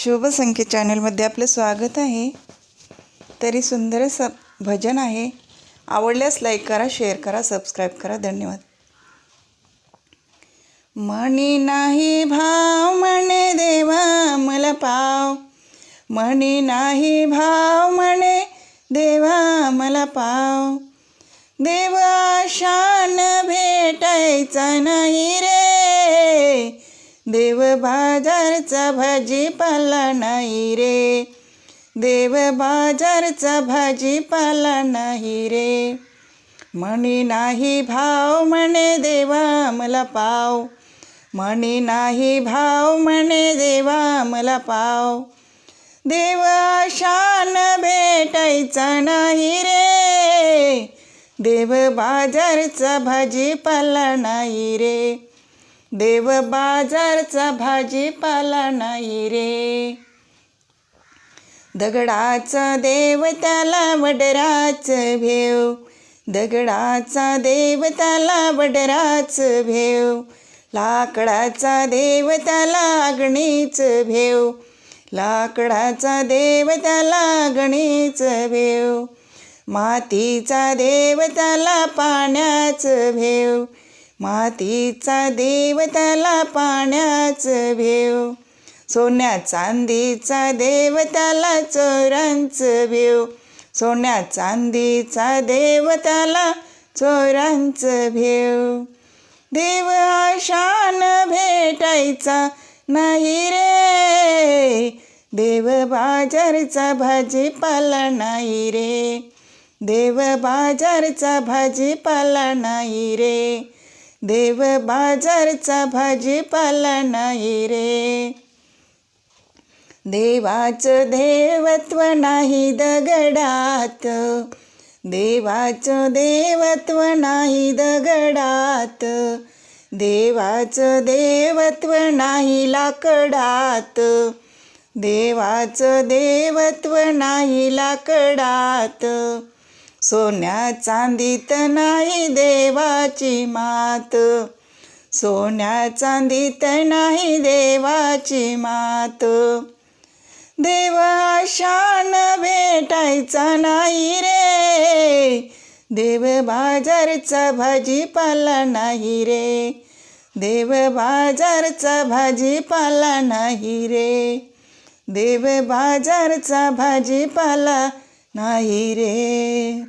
शुभ संख्या चॅनलमध्ये आपलं स्वागत आहे. तरी सुंदर असं भजन आहे. आवडल्यास लाईक करा शेअर करा सबस्क्राईब करा. धन्यवाद. म्हणी नाही भाव म्हणे देवा मला पाव. म्हणी नाही भाव म्हणे देवा मला पाव. देवा शान भेटायचा नाही रे. देव बाजारचा भाजीपाला नाही रे. देव बाजारचा भाजीपाला नाही रे. म्हणी नाही भाव म्हणे देवा मला पाव. म्हणी नाही भाव म्हणे देवा मला पाव. देव शान भेटायचा नाही रे. देव बाजारचा भाजीपाला नाही रे. देव बाजारचा भाजीपाला नाही रे. दगडाचा देव त्याला वडराच भेव. दगडाचा देव त्याला वडराच भेव. लाकडाचा देव त्याला अग्नीच भेव. लाकडाचा देव त्याला अग्नीच भेव. मातीचा देव त्याला पाण्याच भेव. मातीचा देव त्याला पाण्याच भेव. सोन्या चांदीचा देव त्याला चोरांच भेव. सोन्या चांदीचा देव त्याला चोरांच भेव. देव शान भेटायचा नाही रे. देव बाजारचा भाजीपाला नाही रे. देव बाजारचा भाजीपाला नाही रे. देव बाजारचा भाजीपाला नाही रे. देवाचं देवत्व नाही दगडात. देवाचं देवत्व नाही दगडात. देवाचं देवत्व नाही लाकडात. देवाचं देवत्व नाही लाकडात. सोन्या चांदीत नाही देवाची मात. सोन्या चांदीत नाही देवाची मात. देव शान भेटायचा नाही रे. देव बाजारचा भाजीपाला नाही रे. देव बाजारचा भाजीपाला नाही रे. देव बाजारचा भाजीपाला नाही रे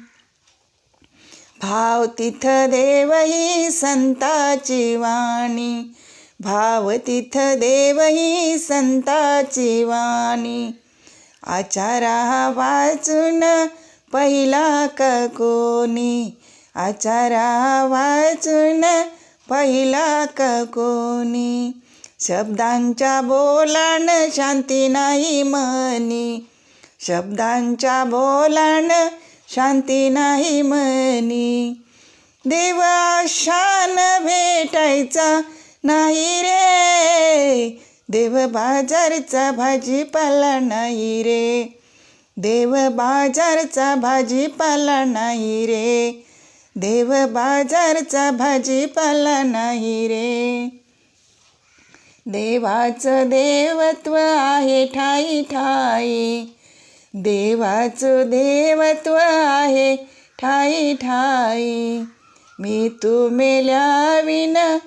भाव तिथ देवही संताची वाणी. भाव तिथ देवही संताची वाणी. आचारा वाचून पहिला का कोणी. आचारा वाचून पहिला का कोणी. शब्दांच्या बोलाण शांती नाही मनी शब्दांच्या बोलाण शांती नाही मनी देवा शान भेटायचा नाही रे. देव बाजारचा भाजीपाला नाही रे. देव बाजारचा भाजीपाला नाही रे. देव बाजारचा भाजीपाला नाही रे. देवाचं देवत्व आहे ठाई ठाई. देवाचं देवत्व आहे. ठाई ठाई मी तू मेल्याविन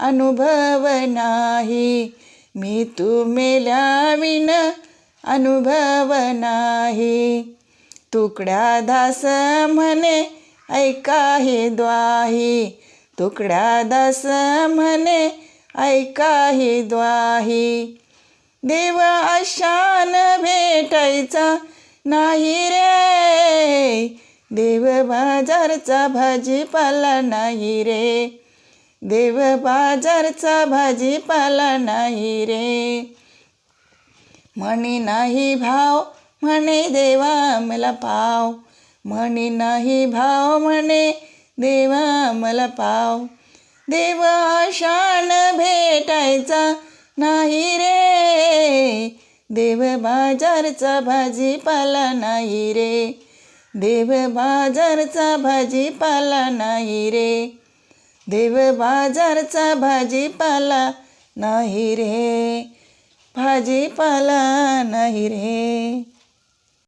अनुभव नाही. मी तू मेल्याविन अनुभव नाही. तुकड्या दास म्हणे ऐका हे द्वाही. तुकड्या दास म्हणे ऐका हे द्वाही. देव अशान भाजीचा नाही रे. देव बाजारचा भाजीपाला नाही रे. देव बाजारचा भाजीपाला नाही रे. म्हणी नाही भाव म्हणे देवा मला पाव. म्हणी नाही भाव म्हणे देवा मला पाव. देव शान भेटायचा नाही रे. देव बाजारचा भाजीपाला नाही रे. देव बाजारचा भाजीपाला नाही रे. देव बाजारचा भाजीपाला नाही रे. भाजीपाला नाही रे.